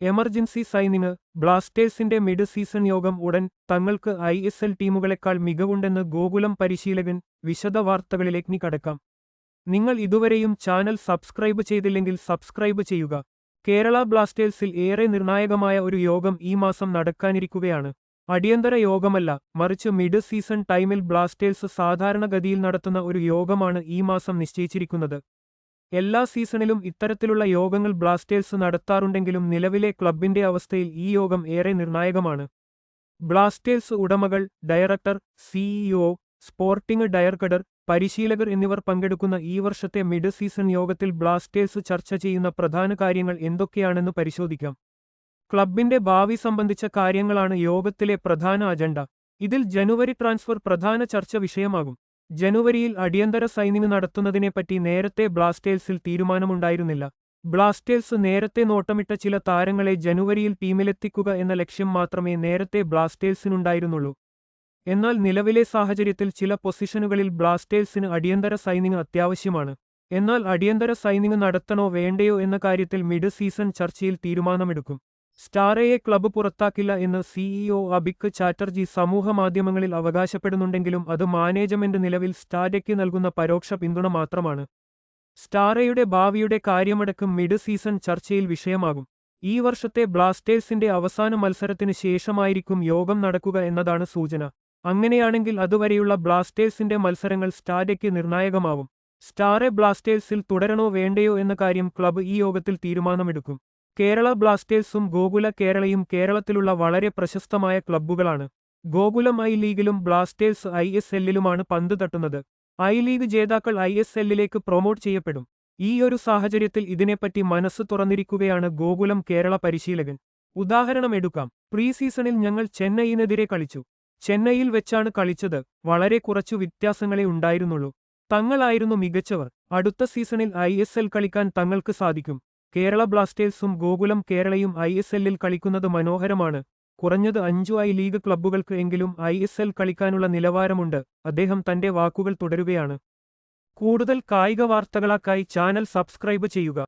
Emergency signing ബ്ലാസ്റ്റേഴ്സിന്റെ mid season യോഗം ഉടൻ തങ്ങൾക്ക് ഐ എസ് എൽ ടീമുകളെക്കാൾ മികവുണ്ടെന്ന് ഗോകുലം പരിശീലകൻ വിശദ വാർത്തകളിലേക്ക് കടക്കാം. നിങ്ങൾ ഇതുവരെയും ചാനൽ സബ്സ്ക്രൈബ് ചെയ്തില്ലെങ്കിൽ സബ്സ്ക്രൈബ് ചെയ്യുക. കേരള ബ്ലാസ്റ്റേഴ്സിൽ ഏറെ നിർണായകമായ ഒരു യോഗം ഈ മാസം നടക്കാനിരിക്കുകയാണ്. അടിയന്തര യോഗമല്ല മറിച്ച് മിഡ് സീസൺ ടൈമിൽ ബ്ലാസ്റ്റേഴ്സ് സാധാരണഗതിയിൽ നടത്തുന്ന ഒരു യോഗമാണ് ഈ മാസം നിശ്ചയിച്ചിരിക്കുന്നത്. എല്ലാ സീസണിലും ഇത്തരത്തിലുള്ള യോഗങ്ങൾ ബ്ലാസ്റ്റേഴ്സ് നടത്താറുണ്ടെങ്കിലും നിലവിലെ ക്ലബിന്റെ അവസ്ഥയിൽ ഈ യോഗം ഏറെ നിർണായകമാണ്. ബ്ലാസ്റ്റേഴ്സ് ഉടമകൾ ഡയറക്ടർ സിഇഒ സ്പോർട്ടിംഗ് ഡയറക്ടർ പരിശീലകർ എന്നിവർ പങ്കെടുക്കുന്ന ഈ വർഷത്തെ മിഡ് സീസൺ യോഗത്തിൽ ബ്ലാസ്റ്റേഴ്സ് ചർച്ച ചെയ്യുന്ന പ്രധാന കാര്യങ്ങൾ എന്തൊക്കെയാണെന്ന് പരിശോധിക്കാം. ക്ലബിന്റെ ഭാവി സംബന്ധിച്ച കാര്യങ്ങളാണ് യോഗത്തിലെ പ്രധാന അജണ്ട. ഇതിൽ ജനുവരി ട്രാൻസ്ഫർ പ്രധാന ചർച്ച വിഷയമാകും. ജനുവരിയിൽ അടിയന്തര സൈനിങ് നടത്തുന്നതിനെപ്പറ്റി നേരത്തെ ബ്ലാസ്റ്റേഴ്സിൽ തീരുമാനമുണ്ടായിരുന്നില്ല. ബ്ലാസ്റ്റേഴ്സ് നേരത്തെ നോട്ടമിട്ട ചില താരങ്ങളെ ജനുവരിയിൽ ടീമിലെത്തിക്കുക എന്ന ലക്ഷ്യം മാത്രമേ നേരത്തെ ബ്ലാസ്റ്റേഴ്സിനുണ്ടായിരുന്നുള്ളൂ. എന്നാൽ നിലവിലെ സാഹചര്യത്തിൽ ചില പൊസിഷനുകളിൽ ബ്ലാസ്റ്റേഴ്സിന് അടിയന്തര സൈനിങ് അത്യാവശ്യമാണ്. എന്നാൽ അടിയന്തര സൈനിങ് നടത്തണോ വേണ്ടയോ എന്ന കാര്യത്തിൽ മിഡ് സീസൺ ചർച്ചയിൽ തീരുമാനമെടുക്കും. സ്റ്റാറയെ ക്ലബ് പുറത്താക്കില്ല എന്ന് സിഇഒ അബിക് ചാറ്റർജി സമൂഹമാധ്യമങ്ങളിൽ അവകാശപ്പെടുന്നുണ്ടെങ്കിലും അത് മാനേജ്മെന്റ് നിലവിൽ സ്റ്റാരയ്ക്ക് നൽകുന്ന പരോക്ഷ പിന്തുണ മാത്രമാണ്. സ്റ്റാറയുടെ ഭാവിയുടെ കാര്യമടക്കം മിഡ് സീസൺ ചർച്ചയിൽ വിഷയമാകും. ഈ വർഷത്തെ ബ്ലാസ്റ്റേഴ്സിന്റെ അവസാന മത്സരത്തിന് ശേഷമായിരിക്കും യോഗം നടക്കുക എന്നതാണ് സൂചന. അങ്ങനെയാണെങ്കിൽ അതുവരെയുള്ള ബ്ലാസ്റ്റേഴ്സിന്റെ മത്സരങ്ങൾ സ്റ്റാരയ്ക്ക് നിർണായകമാവും. സ്റ്റാറെ ബ്ലാസ്റ്റേഴ്സിൽ തുടരണോ വേണ്ടയോ എന്ന കാര്യം ക്ലബ് ഈ യോഗത്തിൽ തീരുമാനമെടുക്കും. കേരള ബ്ലാസ്റ്റേഴ്സും ഗോകുല കേരളയും കേരളത്തിലുള്ള വളരെ പ്രശസ്തമായ ക്ലബ്ബുകളാണ്. ഗോകുലം ഐ ലീഗിലും ബ്ലാസ്റ്റേഴ്സ് ഐ എസ് എല്ലിലുമാണ് പന്ത് തട്ടുന്നത്. ഐ ലീഗ് ജേതാക്കൾ ഐ എസ് എല്ലിലേക്ക് പ്രൊമോട്ട് ചെയ്യപ്പെടും. ഈ ഒരു സാഹചര്യത്തിൽ ഇതിനെപ്പറ്റി മനസ്സ് തുറന്നിരിക്കുകയാണ് ഗോകുലം കേരള പരിശീലകൻ. ഉദാഹരണം എടുക്കാം. പ്രീ സീസണിൽ ഞങ്ങൾ ചെന്നൈയിനെതിരെ കളിച്ചു. ചെന്നൈയിൽ വെച്ചാണ് കളിച്ചത്. വളരെ കുറച്ചു വ്യത്യാസങ്ങളെ ഉണ്ടായിരുന്നുള്ളൂ. തങ്ങളായിരുന്നു മികച്ചവർ. അടുത്ത സീസണിൽ ഐ കളിക്കാൻ തങ്ങൾക്ക് സാധിക്കും. കേരള ബ്ലാസ്റ്റേഴ്സും ഗോകുലം കേരളയും ഐ എസ് എല്ലിൽ കളിക്കുന്നത് മനോഹരമാണ്. കുറഞ്ഞത് അഞ്ചു ഐ ലീഗ് ക്ലബ്ബുകൾക്ക് എങ്കിലും ഐ എസ് എൽ കളിക്കാനുള്ള നിലവാരമുണ്ട്. അദ്ദേഹം തന്റെ വാക്കുകൾ തുടരുകയാണ്. കൂടുതൽ കായിക വാർത്തകളാക്കായി ചാനൽ സബ്സ്ക്രൈബ് ചെയ്യുക.